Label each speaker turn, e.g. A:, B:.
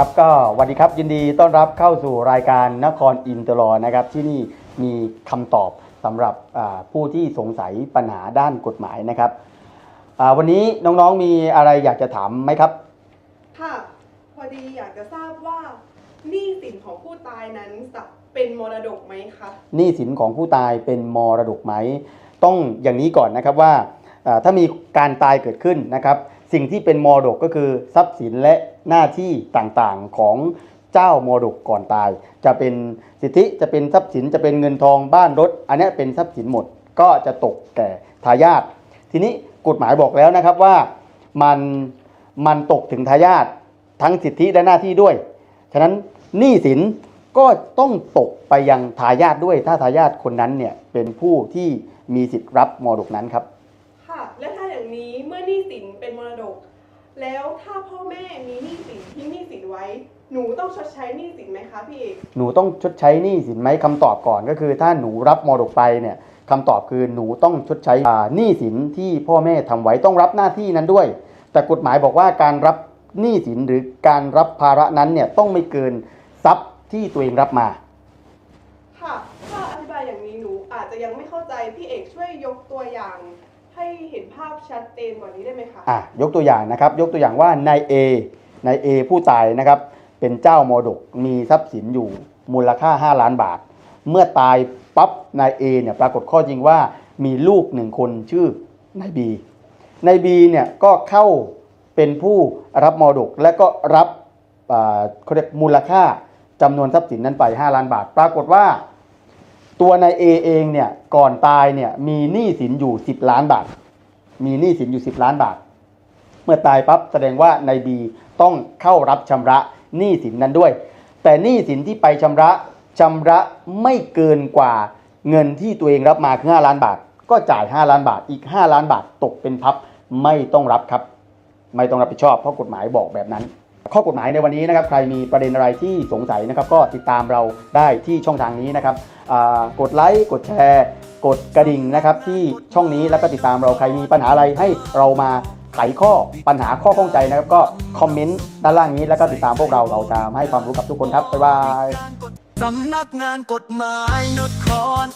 A: ครับก็สวัสดีครับยินดีต้อนรับเข้าสู่รายการนครอินเตอร์ลอนะครับที่นี่มีคำตอบสำหรับอ่าผู้ที่สงสัยปัญหาด้านกฎหมายนะครับอ่าวันนี้น้องๆมีอะไรอยากจะถามไหมครับ
B: ค่ะพอดีอยากจะทราบว่าหนี้สินของผู้ตายนั้นจะเป็นมรดกไหมคะ
A: หนี้สินของผู้ตายเป็นมรดกไหม ต้องอย่างนี้ก่อนนะครับว่าอ่าถ้ามีการตายเกิดขึ้นนะครับ สิ่งที่เป็นมรดกก็คือทรัพย์สินและหน้าที่ต่างๆของเจ้ามรดกก่อนตาย จะเป็นสิทธิจะเป็นทรัพย์สินจะเป็นเงินทองบ้านรถ อันนี้เป็นทรัพย์สินหมดก็จะตกแก่ทายาททีนี้กฎหมายบอกแล้วนะครับว่ามันมันตกถึงทายาททั้งสิทธิและหน้าที่ด้วย ฉะนั้นหนี้สินก็ต้องตกไปยังทายาทด้วย ถ้าทายาทคนนั้นเนี่ยเป็นผู้ที่มีสิทธิ์รับมรดกนั้นครับ
B: ค่ะ และถ้าอย่างนี้เมื่อหนี้สินเป็นมรดก แล้วถ้าพ่อแม่มีหนี้สินทิ้งหนี้สินไว้ หนูต้องชดใช้หนี้สินไหมคะพี่เอก
A: หนูต้องชดใช้หนี้สินไหมคำตอบก่อนก็คือ ถ้าหนูรับมรดกไปเนี่ยคำตอบคือหนูต้องชดใช้อ่าหนี้สินที่พ่อแม่ทำไว้ต้องรับหน้าที่นั้นด้วย แต่กฎหมายบอกว่าการรับหนี้สินหรือการรับภาระนั้นเนี่ยต้องไม่เกินทรัพย์ที่ตัวเองรับมา
B: ค่ะ ถ้าอธิบายอย่างนี้หนูอาจจะยังไม่เข้าใจพี่เอกช่วยยกตัวอย่าง ให้เห็นภาพชัดเจนกว่านี้ได้ไหมคะ
A: อะยกตัวอย่างนะครับ ยกตัวอย่างว่านายเอนายเอผู้ตายนะครับ เป็นเจ้ามรดกมีทรัพย์สินอยู่มูลค่า 5 ล้านบาท เมื่อตายปั๊บนายเอเนี่ยปรากฏข้อจริงว่ามีลูกหนึ่งคนชื่อนายบีนายบีเนี่ยก็เข้าเป็นผู้รับมรดกและก็รับอ่าเขาเรียกมูลค่าจำนวนทรัพย์สินนั้นไป 5 ล้านบาท ปรากฏว่า ตัวนายเอเองเนี่ยก่อนตายเนี่ยมีหนี้สินอยู่ 10 ล้านบาท มีหนี้สินอยู่ 10 ล้านบาท เมื่อตายปั๊บแสดงว่านายบีต้องเข้ารับชำระหนี้สินนั้นด้วย แต่หนี้สินที่ไปชำระชำระไม่เกินกว่าเงินที่ตัวเองรับมาคือ5ล้านบาท ก็จ่าย 5 ล้านบาทอีก 5 ล้านบาทตกเป็นพับไม่ต้องรับครับ ไม่ต้องรับผิดชอบเพราะกฎหมายบอกแบบนั้น ข้อกฎหมายในวันนี้นะครับใครมีประเด็นอะไรที่สงสัยนะครับ ก็ติดตามเราได้ที่ช่องทางนี้นะครับกดไลค์กดแชร์ กดกระดิ่งนะครับที่ช่องนี้แล้วก็ติดตามเราใครมีปัญหาอะไรให้เรามาไขข้อปัญหาข้อข้องใจนะครับ ก็คอมเมนต์ด้านล่างนี้แล้วก็ติดตามพวกเราเราจะให้ความรู้กับทุกคนครับบ๊ายบาย
C: สำนักงานกฎหมายนคอน